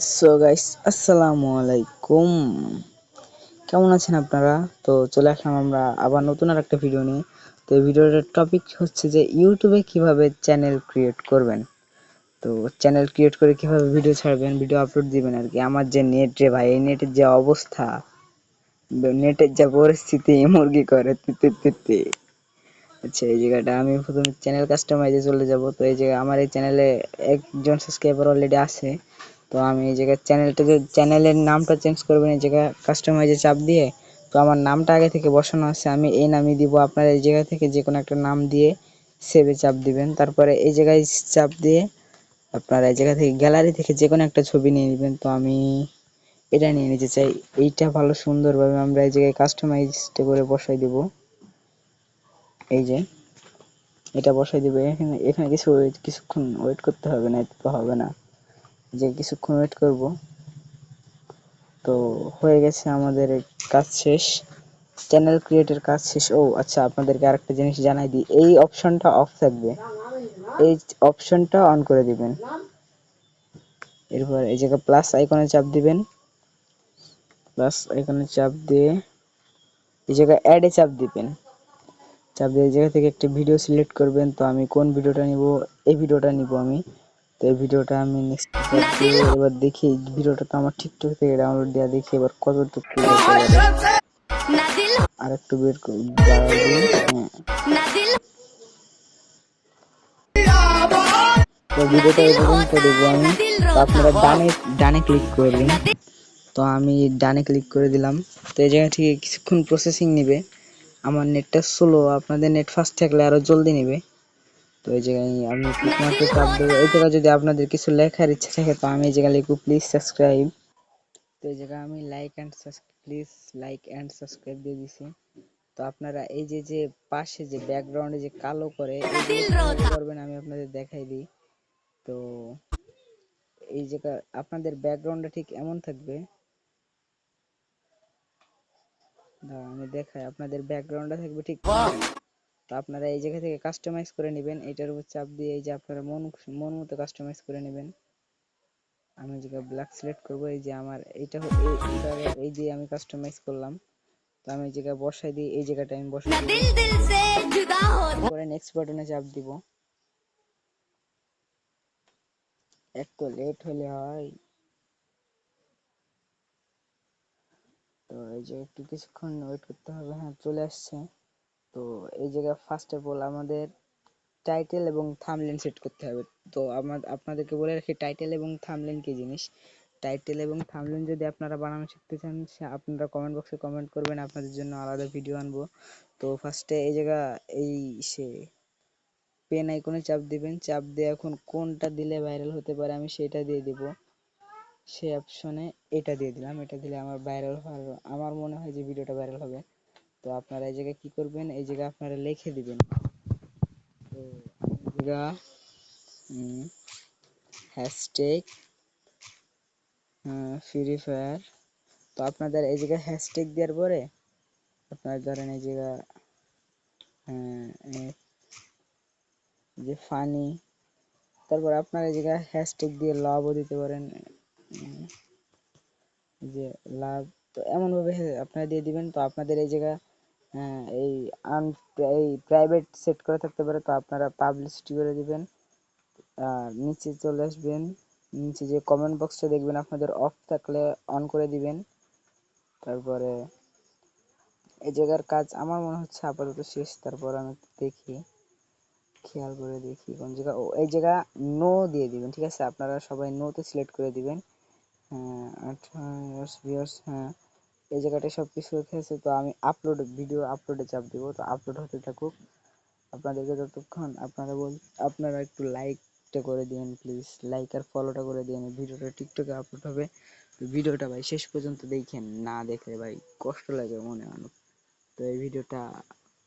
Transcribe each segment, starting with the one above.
So guys আসসালামু আলাইকুম কেমন আছেন আপনারা? তো চলে আসলাম আমরা আবার নতুন আর একটা ভিডিও নিয়ে। তো এই ভিডিওটার টপিক হচ্ছে যে ইউটিউবে কীভাবে চ্যানেল ক্রিয়েট করবেন। তো চ্যানেল ক্রিয়েট করে কীভাবে ভিডিও ছাড়বেন ভিডিও আপলোড দিবেন আর কি। আমার যে নেট রে ভাই, এই নেটের যে অবস্থা নেটের যা পরিস্থিতি মুরগি করে তিতে তিতে আচ্ছা এই জায়গাটা আমি প্রথমে চ্যানেল কাস্টমাইজে চলে যাব। তো এই জায়গায় আমার এই চ্যানেলে একজন সাবস্ক্রাইবার অলরেডি আছে। তো আমি এই জায়গায় চ্যানেলটা চ্যানেলের নামটা চেঞ্জ করবেন, এই জায়গায় কাস্টমাইজে চাপ দিয়ে, তো আমার নামটা আগে থেকে বসানো আছে, আমি এই নামই দিব আপনারা এই জায়গা থেকে যে কোনো একটা নাম দিয়ে সেভে চাপ দিবেন। তারপরে এই জায়গায় চাপ দিয়ে আপনারা এই জায়গা থেকে গ্যালারি থেকে যে কোনো একটা ছবি নিয়ে নেবেন। তো আমি এটা নিয়ে নিতে চাই। এইটা ভালো সুন্দরভাবে আমরা এই জায়গায় কাস্টমাইজটা করে বসাই দেব। এই যে, এটা বসাই দিবে। এখানে এখানে কিছু কিছুক্ষণ ওয়েট করতে হবে না তো হবে না। যে কিছুক্ষণ ওয়েট করব। তো হয়ে গেছে আমাদের কাজ শেষ। চ্যানেল ক্রিয়েটের কাজ শেষ। ও আচ্ছা আপনাদেরকে আরেকটা জিনিস জানাই দিই। এই অপশনটা অফ থাকবে। এই অপশনটা অন করে দিবেন। এরপর এই জায়গায় প্লাস আইকনে চাপ দিবেন। প্লাস আইকনে চাপ দিয়ে এই জায়গায় অ্যাডে চাপ দিবেন। চাপ দিয়ে এই জায়গা থেকে একটি ভিডিও সিলেক্ট করবেন। তো আমি কোন ভিডিওটা নিব? এই ভিডিওটা নিব আমি। তো এই ভিডিওটা আমি নেক্সট এবার দেখি ভিডিওটা তো আমার টিকটক থেকে ডাউনলোড দেওয়া দেখি এবার কতটুকু আর একটু বের করি। হ্যাঁ। তো ভিডিওটা এই পর্যন্ত দেবো আমি। আপনারা ডানে ডানে ক্লিক করবেন তো আমি ডানে ক্লিক করে দিলাম। তো এই জায়গা থেকে কিছুক্ষণ প্রসেসিং নেবে। আমার নেটটা স্লো আপনাদের নেট ফাস্ট থাকলে আরও জলদি নেবে। তো এই জায়গায় আমি ক্লিক চাপ দেবো। এই জায়গায় যদি আপনাদের কিছু লেখার ইচ্ছা থাকে তো আমি এই জায়গায় লিখব প্লিজ সাবস্ক্রাইব তো এই জায়গায় আমি like and please like and subscribe দিয়ে দিছি। তো আপনারা এই যে যে পাশে যে ব্যাকগ্রাউন্ডে যে কালো করে করবেন আমি আপনাদের দেখাই দিই। তো এই জায়গা আপনাদের ব্যাকগ্রাউন্ডটা ঠিক এমন থাকবে। আমি দেখাই। আপনাদের ব্যাকগ্রাউন্ডটা থাকবে ঠিক তা আপনারা এই জায়গা থেকে কাস্টমাইজ করে নেবেন। এটার উপর চাপ দিয়ে এই যে আপনারা মন মন মতো কাস্টমাইজ করে নেবেন। আমি যেটা ব্ল্যাক সিলেক্ট করব এই যে আমার এটা এই যে আমি কাস্টমাইজ করলাম। তো আমি যেটা বসাই দিই এই জায়গাটা আমি বসাই পরে নেক্সট বাটনে চাপ দিব। একটু লেট হলে হয়। তো এই যে একটু কিছুক্ষণ ওয়েট করতে হবে হ্যাঁ চলে আসছে। তো এই জায়গায় ফার্স্ট অফ অল আমাদের টাইটেল এবং থাম্বনেল সেট করতে হবে। তো আমার আপনাদেরকে বলে রাখি টাইটেল এবং থাম্বনেল কি জিনিস? টাইটেল এবং থাম্বনেল যদি আপনারা বানানো শিখতে চান আপনারা কমেন্ট বক্সে কমেন্ট করবেন, আপনাদের জন্য আলাদা ভিডিও আনব। তো ফার্স্টে এই জায়গা, এই সে পেন আইকনে চাপ দিবেন। চাপ দিয়ে এখন কোনটা দিলে ভাইরাল হতে পারে আমি সেটা দিয়ে দিব। সেই অপশনে এটা দিয়ে দিলাম। এটা দিলে আমার ভাইরাল আমার মনে হয় যে ভিডিওটা ভাইরাল হবে। তো আপনারা এই জায়গায় কি করবেন? এই জায়গায় আপনারা লিখে দিবেন। তো জায়গা হ্যাশট্যাগ ফ্রি ফায়ার তো আপনাদের এই জায়গায় হ্যাশট্যাগ দেওয়ার পরে আপনারা ধরেন এই জায়গা যে ফানি তারপর আপনারা এই জায়গায় হ্যাশট্যাগ দিয়ে লাভও দিতে পারেন যে লাভ। তো এমন ভাবে আপনারা দিয়ে দিবেন। তো আপনাদের এই জায়গা আহ, এই আন এই প্রাইভেট সেট করা থাকতে পারে তো আপনারা পাবলিসিটি করে দিবেন। আর নিচে চলে আসবেন নিচে যে কমেন্ট বক্সটা দেখবেন আপনাদের অফ থাকলে অন করে দিবেন। তারপরে এই জায়গার কাজ আমার মনে হচ্ছে আপাতত শেষ তারপর আমি দেখি খেয়াল করে দেখি কোন জায়গা ও এই জায়গা নো দিয়ে দিবেন ঠিক আছে? আপনারা সবাই নো তে সিলেক্ট করে দিবেন। হ্যাঁ আঠাশ ভিউয়ার্স হ্যাঁ। এই জায়গাটায় সব কিছু রেখে আছে, তো আমি আপলোড ভিডিও আপলোডে চাপ দিব। তো আপলোড হতে থাকুক। আপনাদেরকে যতক্ষণ আপনারা বল, আপনারা একটু লাইকটা করে দিন প্লিজ লাইক আর ফলোটা করে দিন ভিডিওটা টিকটকে আপলোড হবে। তো ভিডিওটা ভাই শেষ পর্যন্ত দেখেন, না দেখলে ভাই কষ্ট লাগে মনে অনেক তো এই ভিডিওটা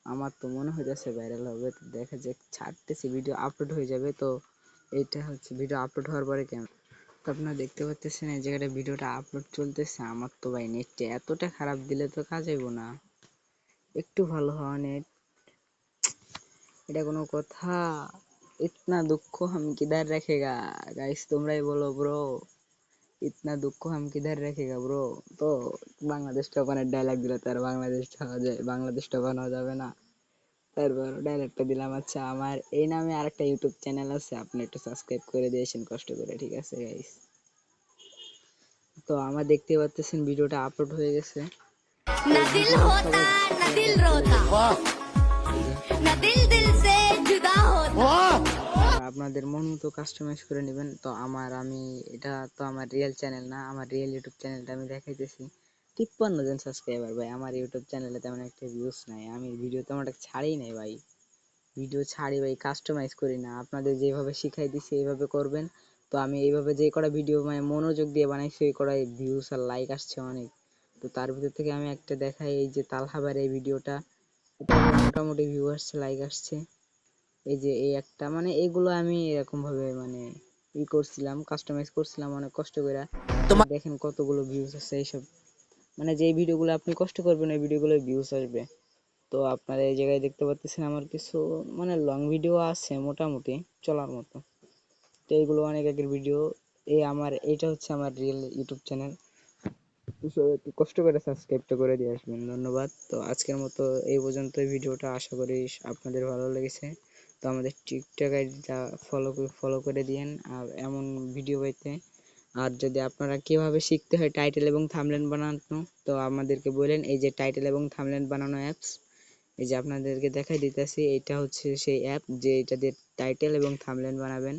আমার তো মনে হইতেছে ভাইরাল হবে। তো দেখা যাক, ছাড়তেছি ভিডিও আপলোড হয়ে যাবে। তো এইটা হচ্ছে ভিডিও আপলোড হওয়ার পরে কেমন? আপনারা দেখতে পাচ্ছেন এই জায়গাটা ভিডিওটা আপলোড চলতেছে। আমার তো ভাই নেটটা এতটা খারাপ দিলে তো কাজ না। একটু ভালো হওয়া নেট এটা কোনো কথা। ইতনা দুঃখ হাম কিধার রাখেগা? গাইস তোমরাই বলো ব্রো ইতনা দুঃখ হাম কিধার রাখেগা ব্রো তো বাংলাদেশ টপানের ডায়লগ দিলে তো আর বাংলাদেশ যাওয়া যায় বাংলাদেশ টপানো যাবে না। তারপর ডায়লগটা দিলাম আচ্ছা আমার এই নামে আরেকটা ইউটিউব চ্যানেল আছে আপনি একটু সাবস্ক্রাইব করে দিয়েছেন কষ্ট করে ঠিক আছে গাইস তো আমার দেখতে পাচ্ছেন ভিডিওটা আপলোড হয়ে গেছে। আপনাদের মন মতো কাস্টমাইজ করে নেবেন। তো আমার আমি এটা তো আমার রিয়েল চ্যানেল না আমার রিয়েল ইউটিউব চ্যানেলটা আমি দেখাইতেছি। তিপ্পান্ন জন সাবস্ক্রাইবার ভাই। আমার ইউটিউব চ্যানেলে তেমন একটা ভিউজ নাই। আমি ভিডিও তেমন একটা ছাড়ি নাই ভাই। ভিডিও ছাড়ি ভাই কাস্টমাইজ করি না। আপনাদের যেভাবে শিখাই দিছি এইভাবে করবেন। তো আমি এইভাবে যে কটা ভিডিও মানে মনোযোগ দিয়ে বানাইছি ওই কটাই ভিউজ আর লাইক আসছে অনেক। তো তার ভিতর থেকে আমি একটা দেখাই এই যে তালহাবার এই ভিডিওটা মোটামুটি ভিউ আসছে লাইক আসছে। এই যে এই একটা মানে এগুলো আমি এরকম ভাবে মানে ই করছিলাম কাস্টমাইজ করছিলাম অনেক কষ্ট করে দেখেন কতগুলো ভিউজ আছে এইসব। মানে যে ভিডিওগুলো আপনি কষ্ট করবেন, ওই ভিডিওগুলো ভিউজ আসবে। তো আপনারা এই জায়গায় দেখতে পাচ্ছেন আমার কিছু মানে লং ভিডিও আছে মোটামুটি, চলার মতো। তো এইগুলো অনেক আগের ভিডিও এই আমার, এটা হচ্ছে আমার রিয়েল ইউটিউব চ্যানেল একটু কষ্ট করে সাবস্ক্রাইবটা করে দিয়ে আসবেন, ধন্যবাদ। তো আজকের মতো এই পর্যন্ত ভিডিওটা, আশা করি আপনাদের ভালো লেগেছে। তো আমাদের টিকটক আইডিটা ফলো ফলো করে দিয়েন, আর এমন ভিডিও পাইতে আর যদি আপনারা কীভাবে শিখতে হয় টাইটেল এবং থামলেন বানানো, তো আমাদেরকে বলেন, এই যে টাইটেল এবং থামলেন বানানো অ্যাপস এই যে আপনাদেরকে দেখাই দিতেছি, এটা হচ্ছে সেই অ্যাপ যে এটা দিয়ে টাইটেল এবং থামলেন বানাবেন।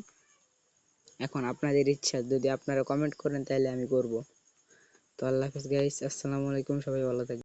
এখন আপনাদের ইচ্ছা, যদি আপনারা কমেন্ট করেন, তাহলে আমি করব। তো আল্লাহ হাফেজ গাইস আসসালামু আলাইকুম, সবাই ভালো থাকবেন।